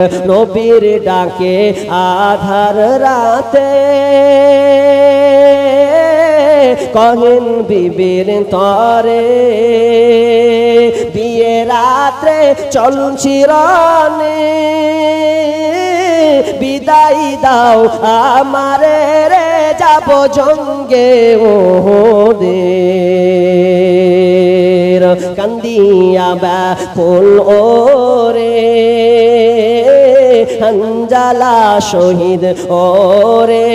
নবীর ডাকে আধার রাতে। কহিন বিবির তরে বিয়ে রাত্রে চলুন চিরনে বিদায় দাও, আমারে রে যাব জঙ্গে ও রে কান্দিয়া বা ফুল ও রে হঞ্জালা শহীদ ও রে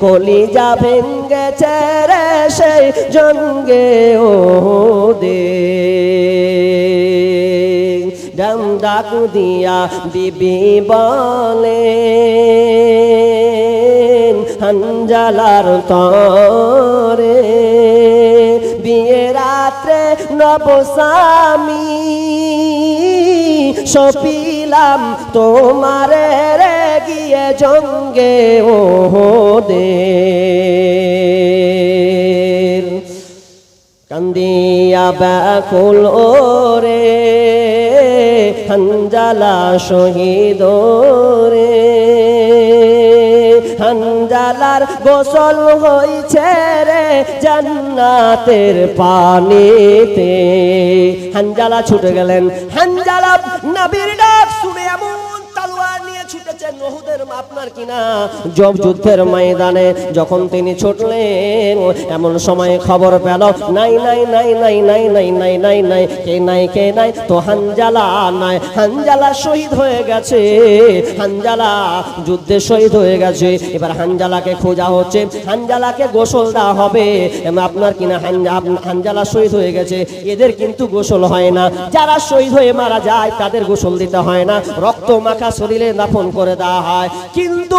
কলি যা ভেঙ্গে রে সেই জঙ্গে ও দে ডাক দিয়া বিবি বলে হঞ্জালার তরে, বিয়ে রাত্রে নবসামি সপিলাম তোমারে রে গিয়ে জঙ্গে ও দে কান্দিয়া ব্যাকুল ওরে হঞ্জালা শহীদ রে। হঞ্জালার গোসল হইছে রে জান্নাতের পানিতে। হানজালা ছুটে গেলেন। হানজালা, নবীর ডাক শুনে এমন নহদের আপনার কিনা? জব যুদ্ধের ময়দানে যখন তিনি ছুটলেন, এমন সময় খবর পেল, নাই নাই নাই নাই নাই নাই নাই নাই নাই, কে নাই কে নাই? তো হানজালা নাই, হানজালা শহীদ হয়ে গেছে, হানজালা যুদ্ধে শহীদ হয়ে গেছে। এবার হানজালাকে খোঁজা হচ্ছে, হানজালাকে গোসল দেওয়া হবে। আপনার কিনা হানজা- হানজালা শহীদ হয়ে গেছে, এদের কিন্তু গোসল হয় না। যারা শহীদ হয়ে মারা যায়, তাদের গোসল দিতে হয় না। রক্ত মাখা শরীরে দাফন করে দেওয়া হয়। কিন্তু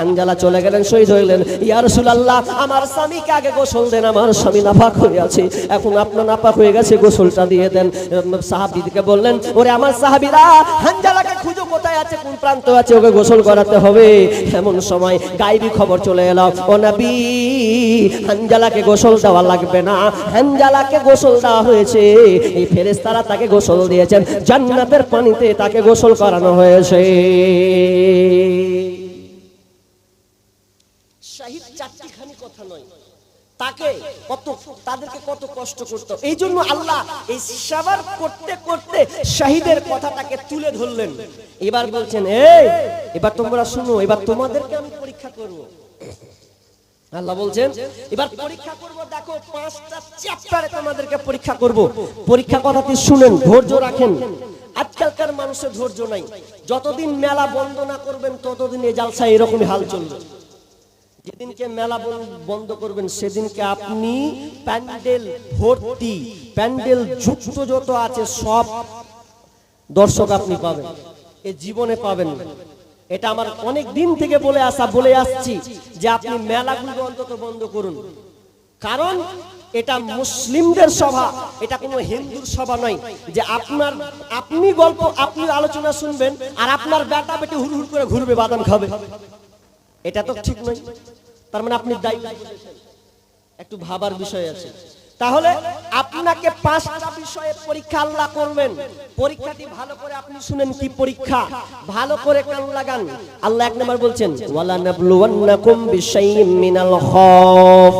হানজালা চলে গেলেন, শহীদ হইলেন ইয়া রাসূলুল্লাহ, আমার স্বামীকে আগে গোসল দেন, আমার স্বামী নাপাক হয়ে আছে। এখন আপনার নাপাক হয়ে গেছে, গোসলটা দিয়ে দেন। সাহাবীদেরকে বললেন, ওরে আমার সাহাবীরা হানজালাকে খুঁজো কোথায় আছে, কোন প্রান্ত আছে, ওকে গোসল করাতে হবে? এমন সময় গাইবি খবর চলে এলো, ও নবী হানজালাকে গোসল দেওয়া লাগবে না। হানজালাকে গোসল দেওয়া হয়েছে। এই ফেরেশতারা তাকে গোসল দিয়েছেন। জান্নাতের পানিতে তাকে গোসল করানো হয়েছে। চারটিখানি কথা নয়। তাকে কত, তাদেরকে কত কষ্ট করতে এই জন্য আল্লাহ এই সাবার করতে করতে শাহিদের কথাটাকে তুলে ধরলেন। এবার বলছেন, এই, এবার তোমরা শুনো, এবার তোমাদেরকে আমি পরীক্ষা করব। আল্লাহ বলছেন, এবার পরীক্ষা করব, দেখো পাঁচটা চ্যাপ্টারে তোমাদেরকে পরীক্ষা করব। পরীক্ষা কথাটি শুনেন, ধৈর্য রাখেন। আজকালকার মানুষের ধৈর্য নাই। যতদিন মেলা বন্ধ না করবেন, ততদিন এই জালসা এরকমই হাল চলবে। যেদিনকে মেলা বন্ধ করবেন, সেদিনকে আপনি প্যান্ডেল ভর্তি, প্যান্ডেল যুক্ত যত আছে সব দর্শক আপনি পাবেন। এ জীবনে পাবেন এটা আমার অনেক দিন থেকে বলে আসা, বলে আসছি যে আপনি মেলাগুলো অন্তত বন্ধ করুন। কারণ এটা মুসলিমদের সভা, এটা কোনো হিন্দুর সভা নয় যে আপনার আপনি গল্প, আপনি আলোচনা শুনবেন আর আপনার বেটা বেটি হুড় হুড় করে ঘুরবে, বাদাম খাবে। এটা তো ঠিক নয়। তার মানে আপনি দায়ী। একটু ভাবার বিষয় আছে। তাহলে আপনাকে পাঁচটা বিষয়ে পরীক্ষা আল্লাহ করবেন। পরীক্ষাটি ভালো করে আপনি শুনেন কি পরীক্ষা। ভালো করে কান লাগান। আল্লাহ এক নম্বর বলছেন, ওয়ালা নাবলুওয়ান্নাকুম বিশাইইম মিনাল খাউফ।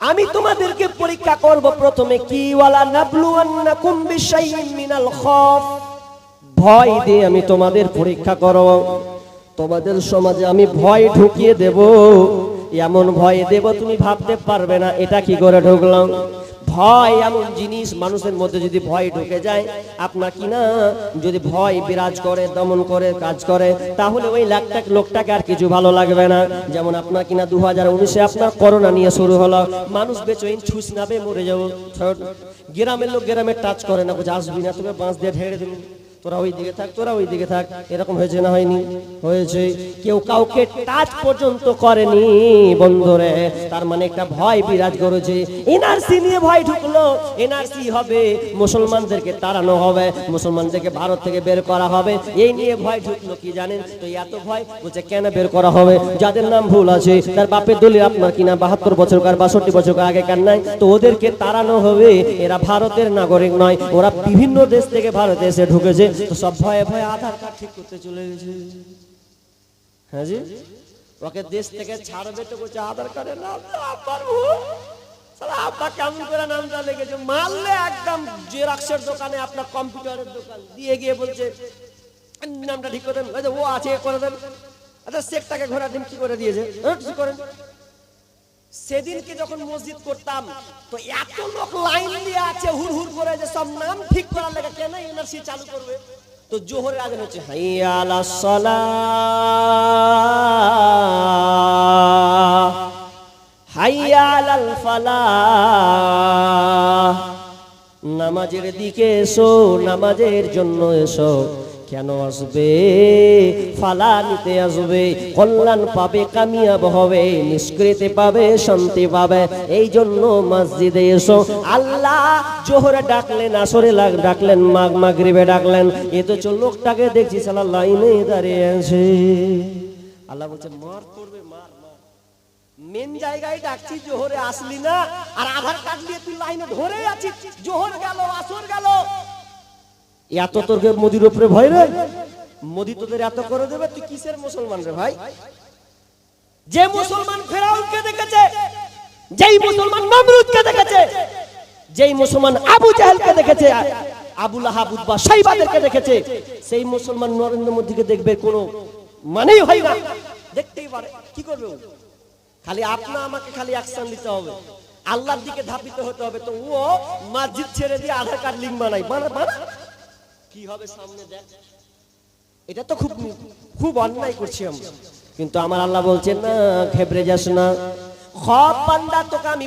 আমি তোমাদেরকে পরীক্ষা করব প্রথমে কি, ওয়ালা নাবলুওয়ান্নাকুম বিশাইইম মিনাল খাউফ? ভয় দিয়ে আমি তোমাদের পরীক্ষা করব। তোমাদের সমাজে আমি ভয় ঢুকিয়ে দেব। এমন ভয় দেব তুমি ভাবতে পারবে না, এটা কি করে ঢুকলাম? ভয় এমন জিনিস মানুষের মধ্যে যদি ভয় ঢুকে যায়, আপনার কি না? যদি ভয় বিরাজ করে, দমন করে, কাজ করে, তাহলে ওই লাখটা লোকটাকে আর কিছু ভালো লাগবে না। যেমন আপনার কিনা দু হাজার উনিশে আপনার করোনা নিয়ে শুরু হলো। মানুষ বেচইন ছুস নাবে মরে যাব। গ্রামের লোক গ্রামে টাচ করে না বুঝে আসবি না, তোকে বাঁশ দিয়ে ঢেড়ে দিবি। তোরা ওই দিকে থাক, তোরা ওই দিকে থাক। এরকম হয়েছে না হয়নি? হয়েছে। কেউ কাউকে টাচ পর্যন্ত করেনি, বন্ধুরে। তার মানে একটা ভয় বিরাজ করেছে। এনআরসি নিয়ে ভয় ঢুকলো। এনআরসি হবে, মুসলমানদেরকে তাড়ানো হবে, মুসলমানদেরকে ভারত থেকে বের করা হবে। এই নিয়ে ভয় ঢুকলো কি জানেন? তো এত ভয়, বলছে কেন বের করা হবে? যাদের নাম ভুল আছে, তার বাপের দলিল আপনার কিনা? বাহাত্তর বছরকার বাষট্টি বছরকার আগেকার নাই? তো ওদেরকে তাড়ানো হবে। এরা ভারতের নাগরিক নয়। ওরা বিভিন্ন দেশ থেকে ভারতে এসে ঢুকেছে। তো সব ভয়ে ভয়ে আধার কার্ড ঠিক করতে চলে গেছে। হ্যাঁ জি ওকে দেশ থেকে ছাড়বে তো বলছে আধার কার্ডের নাম আব্বার আব্বা কেমন করে নামটা লেগেছে? মারলে একদম জেরক্সের দোকানে আপনার কম্পিউটারের দোকান। দিয়ে গিয়ে বলছে নামটা ঠিক করে দেন। ও আছে করে দেন। আচ্ছা শেখটাকে ঘোরা দিন কি করে দিয়েছে? এ, কি করেন। সেদিনকে যখন মসজিদ করতাম, তো এত লোক লাইন দিয়ে আছে হুর হুর করে যে সব নাম ঠিক করার লাগে কেন এনআরসি চালু করবে? তো জোহরের আগে হচ্ছে, হাইয়া আলা সালাহ হাইয়া আলাল ফালাহ নামাজের দিকে এসো, নামাজের জন্য এসো। কেন আসবে? ফালা নিতে আসবে, কল্যাণ পাবে, কামিয়াব হবে, নিষ্কৃতি পাবে, শান্তি পাবে। এই জন্য মসজিদে এসো। আল্লাহ জোহরে ডাকলেন, আসরে ডাকলেন, মাগ মাগরিবে ডাকলেন। এ তো লোকটাকে দেখছি সালা লাইনে দাঁড়িয়ে আছে। আল্লাহ বলছে, মার করবে মার মেন জায়গায় ডাকছি, জোহরে আসলি না। আর আধার কার্ড নিয়ে তুই লাইনে ধরে আছিস। জোহর গেল, আসর গেল। এত তোর মোদির উপরে ভয় রে মোদি তোদের এত করে দেবে, তুই কিসের মুসলমান রে ভাই? যে মুসলমান ফেরাউনকে দেখেছে, যেই মুসলমান নমরুদকে দেখেছে, যেই মুসলমান আবু জাহেলকে দেখেছে, আবুল আহাব উদ্বা সাইবাদেরকে দেখেছে, সেই মুসলমান নরেন্দ্র মোদীকে দেখবে কোনো মানেই হয় না। দেখতেই পারে, কি করবে খালি আপনা আমাকে খালি অ্যাকশন নিতে হবে। আল্লাহর দিকে ধাপিত হতে হবে, তো ও মসজিদ ছেড়ে দিয়ে আধার কার্ড লিঙ্ক বানাই বানা বানা কি হবে সামনে দেখ। এটা তো খুব খুব অন্যায় করছি আমরা। কিন্তু আমার আল্লাহ বলছেন, না যাস না। আমি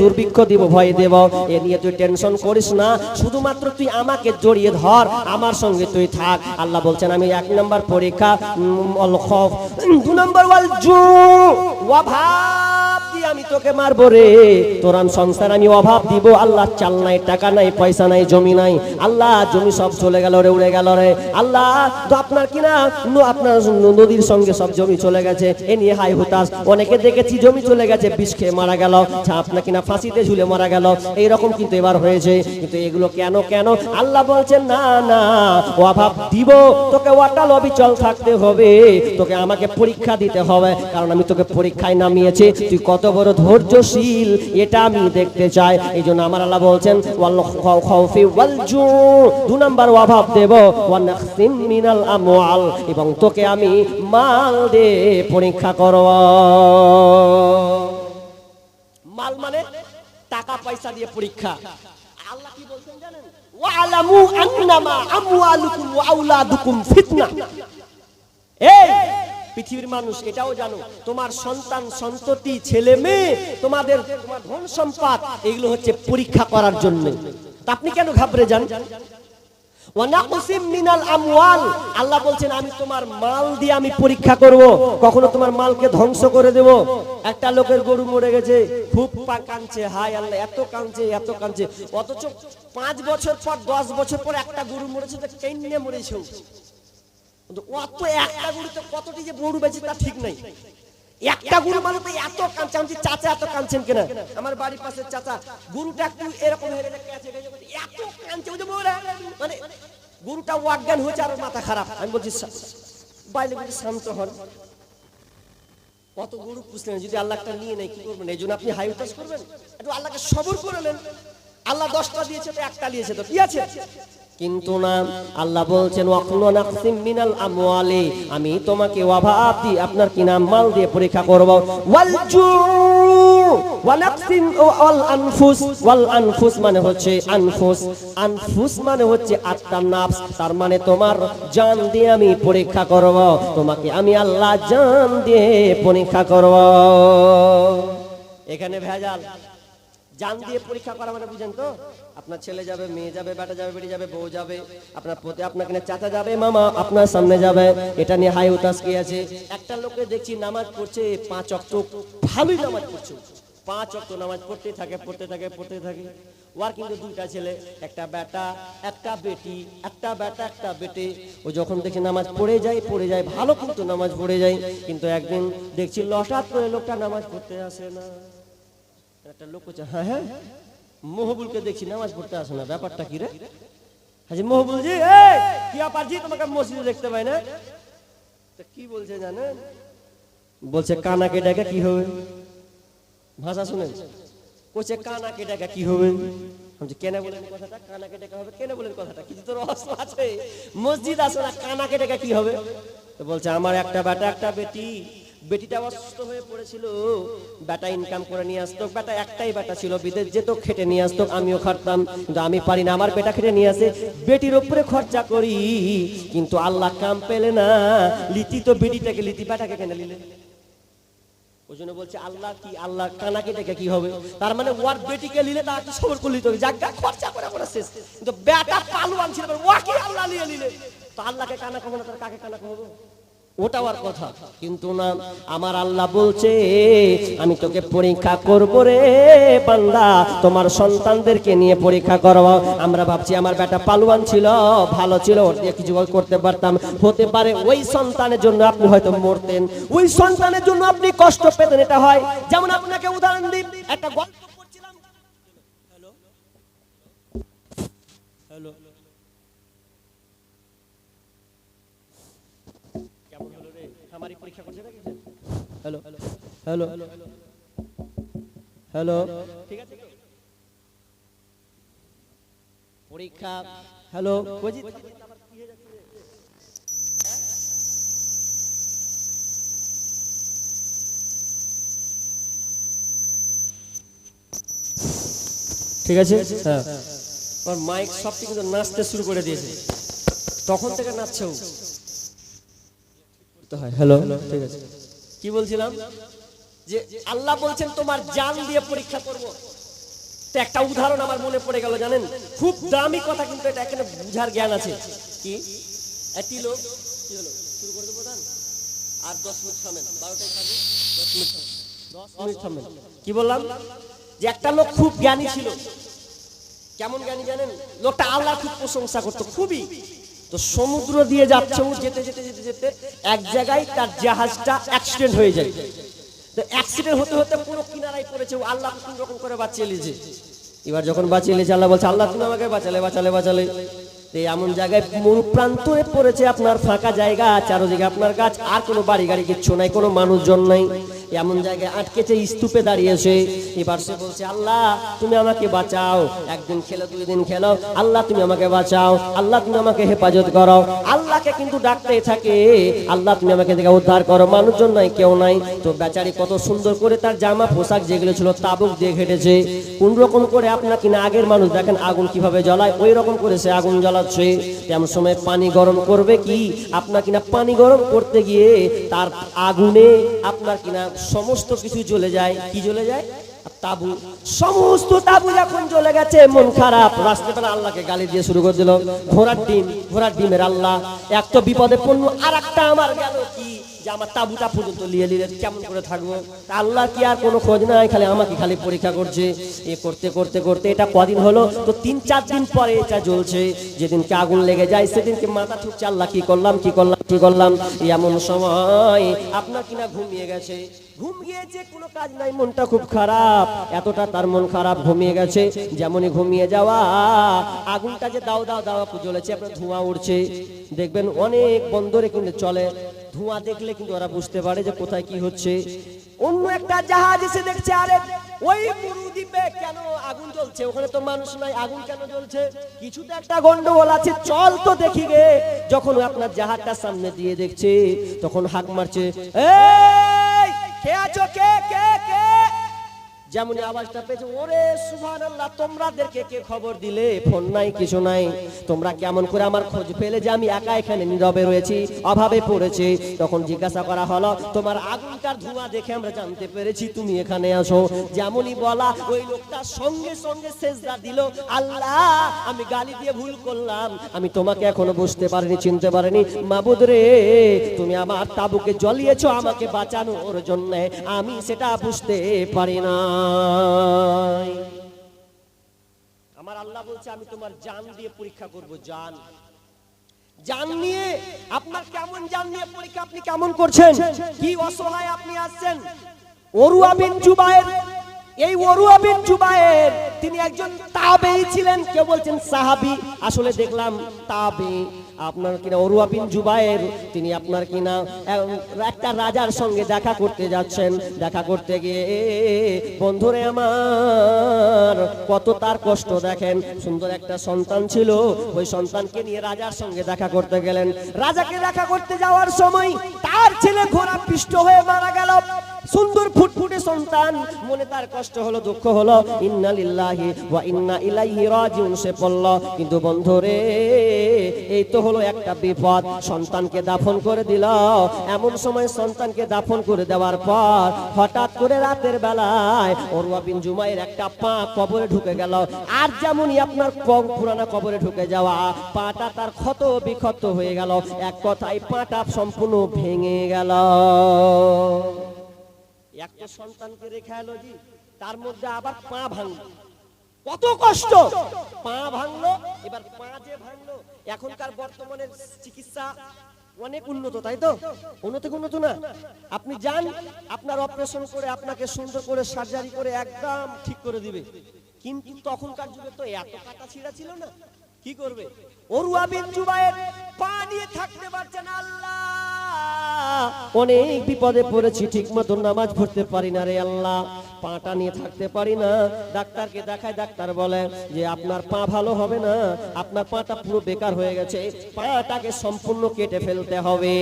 দুর্ভিক্ষ দিব, ভয় দেব। এ নিয়ে তুই টেনশন করিস না, শুধুমাত্র তুই আমাকে জড়িয়ে ধর, আমার সঙ্গে তুই থাক। আল্লাহ বলছেন, আমি এক নম্বর পরীক্ষা দু নম্বর ওয়াল জু অভাব আমি তোকে মারবো রে। সংসার, আমি অভাব দিব। আল্লাহ চাল নাই, টাকা নাই, পয়সা নাই, জমি নাই। আল্লাহ, জমি সব চলে গেল রে, উড়ে গেল রে। আল্লাহ, তো আপনার আপনার নদীর সঙ্গে সব জমি চলে গেছে। এ নিয়ে হাই অনেকে দেখেছি জমি চলে গেছে, বিষ খেয়ে মারা গেল। আপনার কিনা ফাঁসিতে ঝুলে মারা গেল? এইরকম কিন্তু এবার হয়েছে। কিন্তু এগুলো কেন কেন? আল্লাহ বলছেন, না না, অভাব দিব। তোকে ওয়াটাল অবিচল থাকতে হবে। তোকে আমাকে পরীক্ষা দিতে হবে। কারণ আমি তোকে পরীক্ষায় নামিয়েছি। তুই কত বড় ধৈর্যশীল, এটা আমি দেখতে চাই। এই জন্য আমার আল্লাহ বলছেন দু নাম্বার অভাব দেব। মিনাল আমওয়াল এবং তোকে আমি মাল দে পরীক্ষা করব। মাল মানে টাকা, পয়সা দিয়ে পরীক্ষা। আল্লাহ কি বলছেন জানেন? ওয়ালামু আন্নামা আমওয়ালুকুম ফিতনা এই পৃথিবীর মানুষ, এটাও জানো, তোমার সন্তান, সন্ততি, ছেলে মেয়ে, তোমাদের ধন সম্পদ, এগুলো হচ্ছে পরীক্ষা করার জন্য। আপনি কেন ঘাবড়ে যান? আল্লাহ বলছেন, আমি তোমার মাল দিয়ে আমি পরীক্ষা করব, কখনো তোমার মালকে ধ্বংস করে দেব। একটা লোকের গরু মরে গেছে, খুব কাঁদছে, হায় আল্লাহ, এত কাঁদছে এত কাঁদছে। অথচ পাঁচ বছর পর, দশ বছর পর একটা গরু মরেছে, তো কেন্নে মরেছে অত একটা গরুতে কতটি যে গরু বেঁচে তা ঠিক নাই। একটা গরু মানে তো এত কাঁদছে আমি চাচা এত কাঁদছেন কেন? আমার বাড়ির পাশে চাচা গরুটা একটু এরকম বলছে, এত কাঁদছে। মানে গরুটা অজ্ঞান হয়েছে আর মাথা খারাপ। আমি বলছি "সা- বাইরে বলছি শান্ত হন। কত গরু পুষলেন যদি আল্লাহটা নিয়ে নেয় কি করবেন? এই জন্য আপনি হাই উতাস করবেন? একটু আল্লাহকে সবর করে নেন। আল্লাহ দশটা দিয়েছে তো একটা দিয়েছে তো কি আছে? কিন্তু না। আল্লাহ বলছেন মিনাল আমওয়ালি। আমি তোমাকে আপনার কি নাম? মাল দিয়ে পরীক্ষা ওয়াল আনফুস। ওয়াল আনফুস মানে হচ্ছে আনফুস। আনফুস মানে হচ্ছে তার মানে তোমার জান দিয়ে আমি পরীক্ষা করব। তোমাকে আমি আল্লাহ জান দিয়ে পরীক্ষা করব। এখানে ভেজাল। জান দিয়ে পরীক্ষা করা মানে বুঝেন তো? আপনার ছেলে যাবে, মেয়ে যাবে, বেটা যাবে, বেটি যাবে, বউ যাবে, আপনার পোতে, আপনাকে চাচা যাবে, মামা আপনার সামনে যাবে, এটা নিয়ে হাই উতাস কি আছে? একটা লোকে দেখছি নামাজ পড়ছে, পাঁচ অক্ট ভালোই নামাজ পড়ছে। পাঁচ অক্ট নামাজ পড়তে থাকে পড়তে থাকে পড়তে থাকে। ওর কিন্তু দুইটা ছেলে, একটা বেটা, একটা বেটি, একটা বেটা, একটা বেটে। ও যখন দেখি নামাজ পড়ে যায় পড়ে যায়, ভালো কিন্তু নামাজ পড়ে যায়। কিন্তু একদিন দেখছি লটাত করে লোকটা নামাজ পড়তে আসে না। একটা লোক বলছে হ্যাঁ হ্যাঁ। মহবুলকে দেখছি, নামাজ পড়তে আসে না, ব্যাপারটা কি রে? হাজি মহবুল জি কি জি, তোমাকে মসজিদে দেখতে পাই না? কি বলছে জানেন? বলছে, কানাকে ডেকে কি হবে? ভাষা শুনেন। বলছে, কানাকে ডেকে কি হবে? কেন বলেন কথাটা? কানাকে ডেকে হবে, কেন বলেন কথাটা? কিছু তো রহস্য আছে। মসজিদ আসে না, কানাকে ডেকে কি হবে? তো বলছে, আমার একটা বেটা, একটা বেটি। বেটিটা অসুস্থ হয়ে পড়েছিল। বেটা ইনকাম করে নিয়ে আসতো। বেটা একটাই বেটা ছিল, বিদেশ যেত, খেটে নিয়ে আসতো। আমিও খাটতাম, কিন্তু আমি পারি না, আমার বেটা খেটে নিয়ে আসে। বেটির উপরে খরচা করি, কিন্তু আল্লাহ কাম পেলে না। লিতি তো বেটিটাকে, লিতি বেটাকে কেন নিলে? ওই জন্য বলছে, আল্লাহ কি আল্লাহ কানাকে ডেকে কি হবে? তার মানে ওয়ার বেটিকে নিলে তার সবর করলি তো খরচা করে করে শেষ। কিন্তু বেটা পালুয়ান ছিল ওয়াকে আল্লাহ নিয়ে নিলে। তো আল্লাহকে কানা কখনো, তার কাকে কানা কহবো ওটাও আর কথা। কিন্তু না, আমার আল্লাহ বলছে, আমি তোকে পরীক্ষা করব রে তোমার সন্তানদেরকে নিয়ে পরীক্ষা আমরা ভাবছি আমার বেটা পালুয়ান ছিল, ভালো ছিল, ওর দিয়ে কিছু করতে পারতাম। হতে পারে ওই সন্তানের জন্য আপনি হয়তো মরতেন। ওই সন্তানের জন্য আপনি কষ্ট পেতেন, এটা হয়। যেমন আপনাকে উদাহরণ দিই, একটা গল্প পড়ছিলাম হ্যালো হ্যালো কেমন হলো রে আমারই পরীক্ষা করছে নাকি হ্যালো হ্যালো হ্যালো ঠিক আছে পরীক্ষা। হ্যালো বুঝি ঠিক আছে? হ্যাঁ। আমার মাইক সব কিন্তু নাচতে শুরু করে দিয়েছে। তখন থেকে নাচছেও তো হয়। হ্যালো ঠিক আছে। কি বলছিলাম? যে আল্লাহ বলছেন, তোমার জান দিয়ে পরীক্ষা করব। তো একটা উদাহরণ আমার মনে পড়ে গেল, জানেন? খুব দামি কথা, কিন্তু এটা এখানে বুঝার জ্ঞান আছে। কি? একটি লোক, কি হলো? শুরু করে দেবো আর দশ মিনিট থামেন বারোটায় থাকবে? দশ মিনিট। দশ মিনিট থামেন কি বললাম? যে একটা লোক খুব জ্ঞানী ছিল। কেমন জ্ঞানী জানেন? লোকটা আল্লাহ খুব প্রশংসা করতো, খুবই। তো সমুদ্র দিয়ে যাচ্ছে ও যেতে যেতে যেতে যেতে, এক জায়গায় তার জাহাজটা অ্যাক্সিডেন্ট হয়ে যায়। তো অ্যাক্সিডেন্ট হতে হতে পুরো কিনারায় পড়েছে ও আল্লাহ কোন রকম করে বাঁচিয়ে নিয়েছে। এবার যখন বাঁচিয়ে নিয়েছে, আল্লাহ বলছে, আল্লাহ, তুমি আমাকে বাঁচালে বাঁচালে বাঁচালে। এমন জায়গায় মরু প্রান্তরে পড়েছে আপনার ফাঁকা জায়গা, চারোদিকে আপনার গাছ, আর কোনো বাড়ি গাড়ি কিচ্ছু নাই, কোনো মানুষজন নাই। এমন জায়গায় আটকেছে স্তূপে দাঁড়িয়েছে। এবার সে বলছে, আল্লাহ, তুমি আমাকে বাঁচাও। একদিন খেলো, দুই দিন খেলো। আল্লাহ, তুমি আমাকে বাঁচাও। আল্লাহ, তুমি আমাকে হেফাজত করো। আল্লাহকে কিন্তু ডাকতে থাকে। আল্লাহ, তুমি আমাকে দেখে উদ্ধার করো। মানুষজন নাই, কেউ নাই। তো বেচারি কত সুন্দর করে তার জামা, পোশাক যেগুলো ছিল, তাবুক দিয়ে ঘেটেছে। কোন রকম করে আপনার কিনা আগের মানুষ, দেখেন আগুন কীভাবে জ্বলায়, ওই রকম করে সে আগুন জ্বালাচ্ছে। তেমন সময় পানি গরম করবে কি? আপনার কিনা পানি গরম করতে গিয়ে তার আগুনে আপনার কিনা সমস্ত কিছু জ্বলে যায়। কি জ্বলে যায়? তাবু। সমস্ত তাবু যখন চলে গেছে, মন খারাপ। রাস্তাটা আল্লাহকে গালি দিয়ে শুরু করে দিল, ঘোড়ার ডিম, ঘোড়ার ডিমের আল্লাহ, এক তো বিপদে পণ্য আর আমার গেল কি? আমার তাবুটা পর্যন্ত নিয়ে নিলে কেমন করে থাকব? আল্লাহ কি আর কোনো খোঁজ নাই, খালি আমাকে খালি পরীক্ষা করছে। এ করতে করতে করতে, এটা কদিন হলো? তো তিন, চার দিন পরে এটা জ্বলছে। যেদিনকে আগুন লেগে যায়, সেদিনকে মাথা ঠুকছে, আল্লাহ কি করলাম কি করলাম কি করলাম? এমন সময় আপনার কিনা ঘুমিয়ে গেছে। ঘুম গিয়েছে, কোনো কাজ নাই, মনটা খুব খারাপ। এতটা তার মন খারাপ ঘুমিয়ে গেছে, যেমনই ঘুমিয়ে যাওয়া। আগুনটা যে দাও দাও দাও জ্বলেছে ধোঁয়া উঠছে দেখবেন অনেক বন্দরে কিন্তু চলে। ধোঁয়া দেখলে কিন্তু ওরা বুঝতে পারে যে কোথায় কি হচ্ছে। অন্য একটা জাহাজ এসে দেখছে, আরে ওই মরুদ্বীপে কেন আগুন জ্বলছে? ওখানে তো মানুষ নাই, আগুন কেন জ্বলছে? কিছু তো একটা গন্ডগোল আছে, চল তো দেখি গে। যখন আপনার জাহাজটা সামনে দিয়ে দেখছে, তখন হাক মারছে, এই, কে আছো? কে কে কে? যেমনই আওয়াজটা পেয়েছে, ওরে সুভান আল্লাহ তোমরাদেরকে কে খবর দিলে? ফোন নাই, কিছু নাই। তোমরা কেমন করে আমার খোঁজ পেলে যে আমি একা এখানে নীরবে রয়েছি, অভাবে পড়েছি? তখন জিজ্ঞাসা করা হলো, তোমার আগুনটার ধোঁয়া দেখে আমরা জানতে পেরেছি, তুমি এখানে আসো যেমনই বলা, ওই লোকটা সঙ্গে সঙ্গে সেজদা দিল, আল্লাহ, আমি গালি দিয়ে ভুল করলাম। আমি তোমাকে এখনও বুঝতে পারিনি, চিনতে পারিনি। মাবুদ রে, তুমি আমার তাবুকে জ্বলিয়েছো, আমাকে বাঁচানোর জন্য। আমি সেটা বুঝতে পারি না। আমার আল্লাহ বলছে, আমি তোমার জান দিয়ে পরীক্ষা করব, জান। জান নিয়ে আপনার কেমন জান নিয়ে পরীক্ষা আপনি কেমন করছেন? কি অসহায় আপনি আসছেন ওরুয়া বিন জুবায়ের, এই ওরুয়া বিন জুবায়ের, তিনি একজন তাবেই ছিলেন। কেউ বলছেন সাহাবি, আসলে দেখলাম তাবে আপনার কিনা অরুয়া বিন জুবায়ের, তিনি আপনার কিনা একটা রাজার সঙ্গে দেখা করতে যাচ্ছেন। দেখা করতে গিয়ে বন্ধুরে আমার, কত তার কষ্ট দেখেন। সুন্দর একটা সন্তান ছিল। ওই সন্তানকে নিয়ে রাজার সঙ্গে দেখা করতে গেলেন। রাজাকে দেখা করতে যাওয়ার সময় তার ছেলে ঘোড়া পিষ্ট হয়ে মারা গেল। সুন্দর ফুটফুটে সন্তান। মনে তার কষ্ট হলো, দুঃখ হলো। ইন্না লিল্লাহি ওয়া ইন্না ইলাইহি রাজিউন, সে পড়ল কিন্তু বন্ধু রে, এই তো হলো একটা বিপদ। সন্তানকে দাফন করে দিল এমন সময় সন্তানকে দাফন করে দেওয়ার পর হঠাৎ করে রাতের বেলায় ওরওয়া বিন জুমাইয়ের একটা পা কবরে ঢুকে গেল। আর যেমনই আপনার কম পুরানা কবরে ঢুকে যাওয়া, পাটা তার ক্ষত বিক্ষত হয়ে গেল। এক কথায় পাটা সম্পূর্ণ ভেঙে গেল। একটা সন্তানকে রেখে এলো জি, তার মধ্যে আবার পা ভাঙলো। কত কষ্ট! পা ভাঙলো, এবার পা যে ভাঙলো, এখনকার বর্তমানে চিকিৎসা অনেক উন্নত, তাই তো? উন্নত উন্নত না? আপনি যান, আপনার অপারেশন করে আপনাকে সুন্দর করে সার্জারি করে একদম ঠিক করে দিবে। কিন্তু তখনকার যুগে তো এত কাটা ছিঁড়া ছিল না। কি করবে? অরুয়া বিন জুবায়ের পা নিয়ে থাকতে পারছে না, আল্লাহ! অনেক বিপদে পড়েছি ঠিক মতো নামাজ পড়তে পারি না রে আল্লাহ। পাটা নিয়ে থাকতে পারি না। ডাক্তারকে দেখায় ডাক্তার বলে যে, আপনার পা ভালো হবে না। আপনার পাটা পুরো বেকার হয়ে গেছে। পাটাকে সম্পূর্ণ কেটে ফেলতে হবে।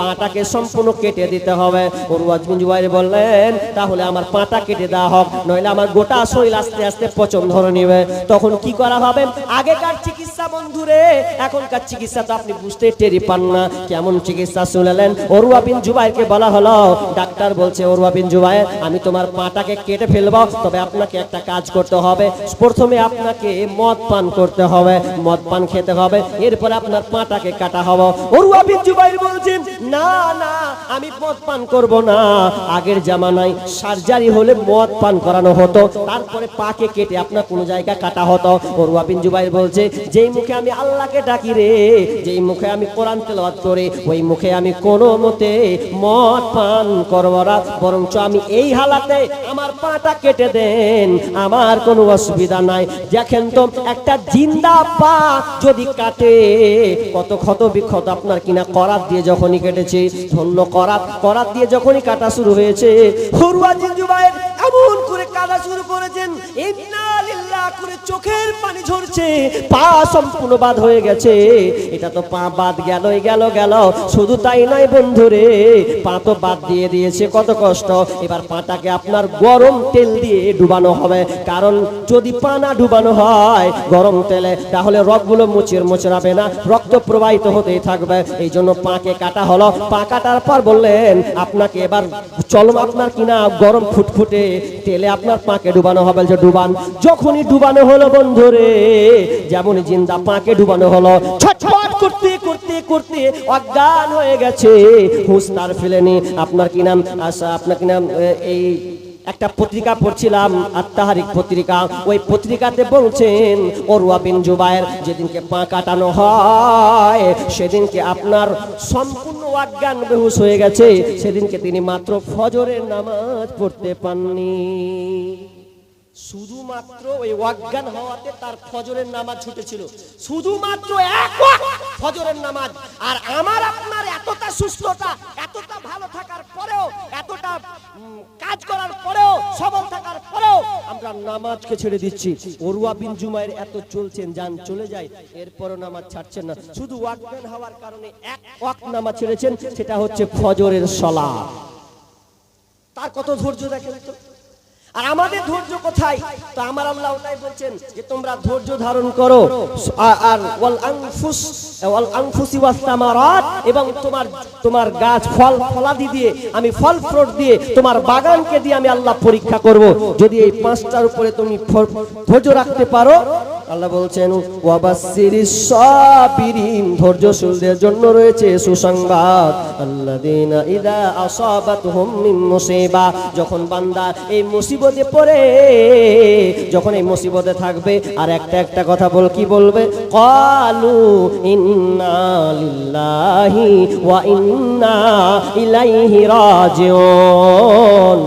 পাটাকে সম্পূর্ণ কেটে দিতে হবে। ওরুয়াজ জুবাইর বললেন, তাহলে আমার পাটা কেটে দেওয়া হোক, নইলে আমার গোটা শরীর আস্তে আস্তে পচন ধরে নেবে। তখন কি করা হবে? আগেকার চিকিৎসা বন্ধুরে, এখনকার চিকিৎসা তো আপনি বুঝতে টেরি পান না। কেমন চিকিৎসা শুনলেন? অরুয়া বিন জুবাইরকে বলা হলো, ডাক্তার বলছে অরুয়া বিন জুবাইর, আমি তোমার পাটাকে কেটে ফেলব। তবে আপনাকে একটা কাজ করতে হবে। প্রথমে আপনাকে মদ পান করতে হবে। মদ পান খেতে হবে। এরপর আপনার পাটাকে কাটা হবে। অরুয়া বিন জুবাইর বলছেন, না না, আমি মদ পান করব না। আগের জামানায় সার্জারি হলে মদ পান করানো হতো। তারপরে পাকে কেটে আপনার কোনো জায়গা কাটা হতো। অরুয়া বিন জুবাইর বলছে, যেই মুখে আমি আল্লাহকে ডাকি রে, যেই মুখে আমি কোরআন তেলাওয়াত করি, ওই মুখে আমি কোনো মতে মদ পান করব না। বরঞ্চ আমি এই হালাতে আমার পাটা কেটে দেন, আমার কোনো অসুবিধা নাই। দেখেন তো, একটা জিন্দা পা যদি কাটে, কত ক্ষত বিক্ষত আপনার কিনা করাত দিয়ে যখনই কেটেছে, ধন্য করাত করাত দিয়ে যখনই কাটা শুরু হয়েছে। হরুয়া জিঞ্জুবাইয়ের এমন করে কাটা শুরু করেছেন লিল্লাহ করে চোখের পানি ঝরছে, পা সম্পূর্ণ বাদ হয়ে গেছে। এটা তো পা বাদ গেলই গেল গেল। শুধু তাই নয় বন্ধুরে, পা তো বাদ দিয়ে দিয়েছে, কত কষ্ট। এবার পাটাকে আপনার গরম তেল দিয়ে ডুবানো হবে। কারণ যদি পা না ডুবানো হয় গরম তেলে, তাহলে রগগুলো মুচির মুচড়াবে না, রক্ত প্রবাহিত হতেই থাকবে। এই জন্য পাকে কাটা হলো। পা কাটার পর বললেন, আপনাকে এবার চলো আপনার কিনা গরম ফুটফুটে তেলে আপনার পাকে ডুবানো হবে যে ডুবান। যখনই ডুবানো হলো বন্ধুরে, যেমন জিন্দা পাকে ডুবানো হলো। ছটফট করতে করতে করতে অজ্ঞান হয়ে গেছে। হুঁশ ফেলেনি। আপনার কি নাম? আশা আপনার কি নাম? এই একটা পত্রিকা পড়ছিলাম, আত্মাহারিক পত্রিকা। ওই পত্রিকাতে বলছেন, অরুয়া বিন জুবায়ের যেদিনকে পা কাটানো হয়, সেদিনকে আপনার সম্পূর্ণ অজ্ঞান বেহুশ হয়ে গেছে। সেদিনকে তিনি মাত্র ফজরের নামাজ পড়তে পাননি। শুধুমাত্র ওই অজ্ঞান হওয়াতে তার ফজরের নামাজ ছুটেছিল। শুধুমাত্র এক ফজরের নামাজ। আর আমার আপনার এতটা সুস্থতা, এতটা ভালো থাকার পরেও, এতটা কাজ করার পরেও, সবল থাকার পরেও আমরা নামাজকে ছেড়ে দিচ্ছি। অরুয়া বিন জুমাইয়ের এত চলছেন, যান চলে যায়, এরপরও নামাজ ছাড়ছেন না। শুধু অজ্ঞান হওয়ার কারণে এক ওয়াক্ত নামাজ ছেড়েছেন, সেটা হচ্ছে ফজরের সলা তার কত ধৈর্য দেখেন তো? আর আমাদের ধৈর্য কোথায়? তো আমার আল্লাহ তাই বলছেন যে তোমরা ধৈর্য ধারণ করো। আর ওয়াল আনফুস ওয়াল এবং তোমার তোমার গাছ ফল ফলাদি দিয়ে, আমি ফল ফ্রুট দিয়ে, তোমার বাগানকে দিয়ে আমি আল্লাহ পরীক্ষা করব। যদি এই পাঁচটার উপরে তুমি ধৈর্য রাখতে পারো আল্লাহ বলছেন ধৈর্যশীলদের জন্য রয়েছে সুসংবাদ। আসাবাতহুম মিন মুসিবা, যখন বান্দা এই মুসিবতে পড়ে, যখন এই মুসিবতে থাকবে, আর একটা একটা কথা বল, কি বলবে? ক্বালু ইন্না ওয়া ইন্না ইলাইহি রাজিউন